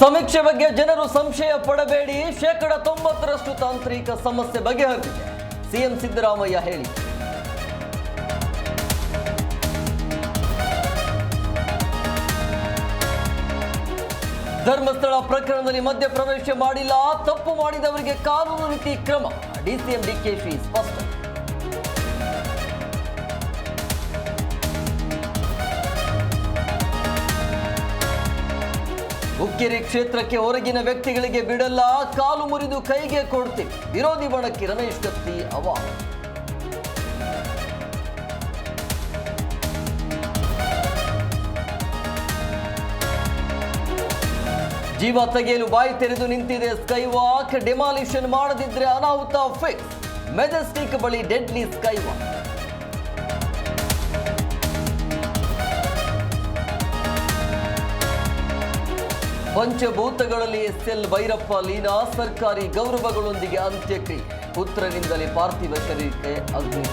ಸಮೀಕ್ಷೆ ಬಗ್ಗೆ ಜನರು ಸಂಶಯ ಪಡಬೇಡಿ. ಶೇಕಡ ತೊಂಬತ್ತರಷ್ಟು ತಾಂತ್ರಿಕ ಸಮಸ್ಯೆ ಬಗೆಹರಿದಿದೆ. ಸಿಎಂ ಸಿದ್ದರಾಮಯ್ಯ ಹೇಳಿ. ಧರ್ಮಸ್ಥಳ ಪ್ರಕರಣದಲ್ಲಿ ಮಧ್ಯಪ್ರವೇಶ ಮಾಡಿಲ್ಲ. ತಪ್ಪು ಮಾಡಿದವರಿಗೆ ಕಾನೂನು ರೀತಿ ಕ್ರಮ. ಡಿಸಿಎಂ ಡಿಕೆಶಿ ಸ್ಪಷ್ಟ. ಹುಕ್ಕೇರಿ ಕ್ಷೇತ್ರಕ್ಕೆ ಹೊರಗಿನ ವ್ಯಕ್ತಿಗಳಿಗೆ ಬಿಡಲ್ಲ, ಕಾಲು ಮುರಿದು ಕೈಗೆ ಕೊಡ್ತೀವಿ ವಿರೋಧಿ ಬಣಕ್ಕೆ ರಮೇಶ್ ಕತ್ತಿ ಅವಾರ್ಡ್. ಜೀವ ತೆಗೆಯಲು ಬಾಯಿ ತೆರೆದು ನಿಂತಿದೆ ಸ್ಕೈ ವಾಕ್ ಡಿಮಾಲಿಷನ್ ಮಾಡದಿದ್ರೆ ಅನಾಹುತ ಫಿಕ್ಸ್ ಮೆಜೆಸ್ಟಿಕ್ ಬಳಿ ಡೆಡ್ಲಿ ಸ್ಕೈ ವಾಕ್ ಪಂಚಭೂತಗಳಲ್ಲಿ ಎಸ್ಎಲ್ ಭೈರಪ್ಪ ಲೀನಾ ಸರ್ಕಾರಿ ಗೌರವಗಳೊಂದಿಗೆ ಅಂತ್ಯಕ್ರಿಯೆ. ಪುತ್ರನಿಂದಲೇ ಪಾರ್ಥಿವ ಶರೀರಕ್ಕೆ ಅಗ್ನಿ